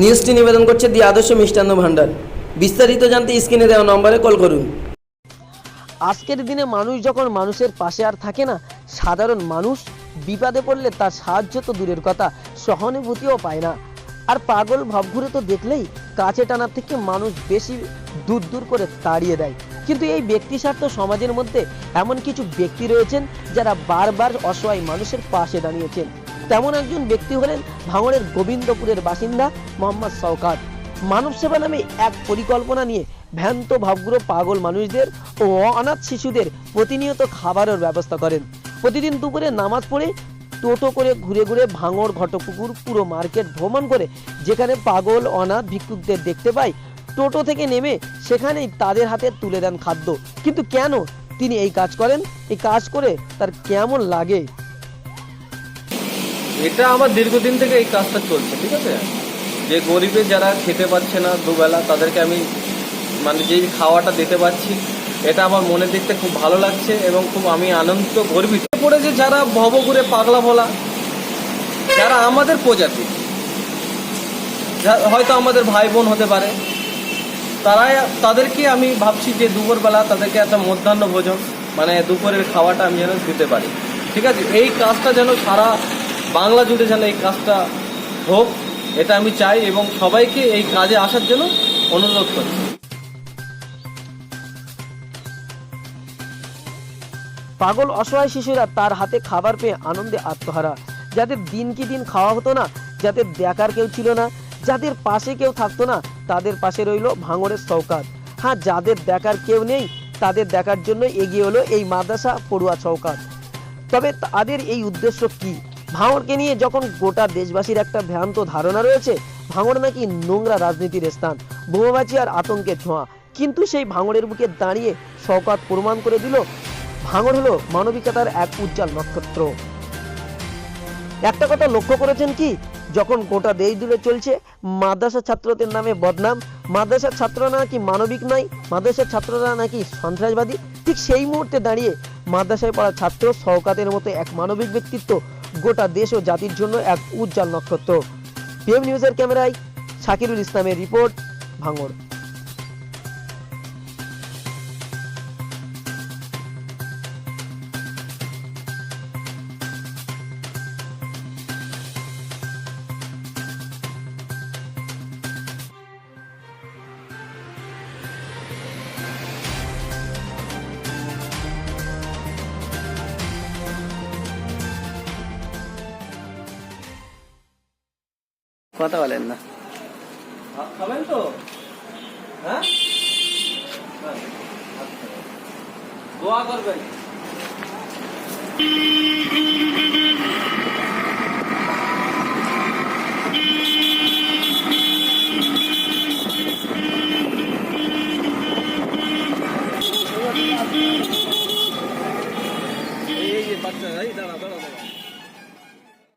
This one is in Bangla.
নিউজটি নিবেদন করছে দি আদর্শ মিষ্টান্ন ভাণ্ডার। বিস্তারিত জানতে স্ক্রিনে দেওয়া নম্বরে কল করুন। আজকের দিনে মানুষ যখন মানুষের পাশে আর থাকে না, সাধারণ মানুষ বিপদে পড়লে তার সাহায্য তো দূরের কথা, সহানুভূতিও পায় না। আর পাগল ভাবঘুরে তো দেখলেই কাছে টানার থেকে মানুষ বেশি দূর দূর করে তাড়িয়ে দেয়। কিন্তু এই ব্যক্তি স্বার্থ সমাজের মধ্যে এমন কিছু ব্যক্তি রয়েছেন যারা বারবার অসহায় মানুষের পাশে দাঁড়িয়েছেন। তেমন একজন ব্যক্তি হলেন ভাঙড়ের গোবিন্দপুরের বাসিন্দা মোহাম্মদ সৌকাত মানব সেবা নামে এক পরিকল্পনা নিয়ে ভ্যান্ত ভাবগুলো পাগল মানুষদের ও অনাথ শিশুদের প্রতিনিয়ত খাবারের ব্যবস্থা করেন। প্রতিদিন দুপুরে নামাজ পড়ে টোটো করে ঘুরে ঘুরে ভাঙড় ঘটপুকুর পুরো মার্কেট ভ্রমণ করে, যেখানে পাগল, অনাথ ভিক্ষুকদের দেখতে পাই টোটো থেকে নেমে সেখানেই তাদের হাতে তুলে দেন খাদ্য। কিন্তু কেন তিনি এই কাজ করেন? এই কাজ করে তার কেমন লাগে? এটা আমার দীর্ঘদিন থেকে এই কাজটা চলছে, ঠিক আছে? যে গরিবের যারা খেতে পাচ্ছে না দুবেলা, তাদেরকে আমি মানে যেই খাওয়াটা দিতে পারছি, এটা আমার দিক থেকে খুব ভালো লাগছে এবং খুব আমি আনন্দিত, গর্বিত। পড়ে যে যারা ভব ভবঘুরে পাগলা ভোলা, যারা আমাদের প্রজাতি হয়তো আমাদের ভাই বোন হতে পারে তারাই তাদেরকে আমি ভাবছি যে দুপুরবেলা তাদেরকে একটা মধ্যাহ্ন ভোজন মানে দুপুরের খাওয়াটা আমি যেন দিতে পারি। ঠিক আছে? এই কাজটা যেন সারা বাংলা জুড়ে যেন এই কাজটা হোক, এটা আমি চাই এবং সবাইকে এই কাজে আসার জন্য অনুরোধ করছি পাগল, অসহায় শিশুরা তার হাতে খাবার পেয়ে আনন্দে আত্মহারা। যাদের দিন কি দিন খাওয়া হতো না, যাদের দেখার কেউ ছিল না যাদের পাশে কেউ থাকতো না, তাদের পাশে রইল ভাঙড়ের চৌকাত হ্যাঁ যাদের দেখার কেউ নেই, তাদের দেখার জন্য এগিয়ে হলো এই মাদ্রাসা পড়ুয়া চৌকাত তবে তাদের এই উদ্দেশ্য কি? ভাঙড়কে নিয়ে যখন গোটা দেশবাসীর একটা ভ্রান্ত ধারণা রয়েছে, ভাঙড় নাকি নোংরা রাজনীতির স্থান, বোমাবাজি আর আতঙ্কের ছোঁয়া কিন্তু সেই ভাঙড়ের বুকে দাঁড়িয়ে শওকাত প্রমাণ করে দিল, ভাঙড় হলো মানবিকতার এক উজ্জ্বল নক্ষত্র। একটা কথা লক্ষ্য করেছেন কি? যখন গোটা দেশ জুড়ে চলছে, মাদ্রাসা ছাত্রদের নামে বদনাম। মাদ্রাসার ছাত্ররা নাকি মানবিক নাই মাদ্রাসার ছাত্ররা নাকি সন্ত্রাসবাদী। ঠিক সেই মুহূর্তে দাঁড়িয়ে মাদ্রাসায় পড়া ছাত্র সহকাতের মতো এক মানবিক ব্যক্তিত্ব গোটা দেশ ও জাতির জন্য এক উজ্জ্বল নক্ষত্র। পিএম নিউজের ক্যামেরায় শাকিরুল ইসলামের রিপোর্ট, ভাঙড়। কথা বলেন না। খাবেন তো? হ্যাঁ? দোয়া করবেন। এই বাচ্চা দাঁড়া দাঁড়া।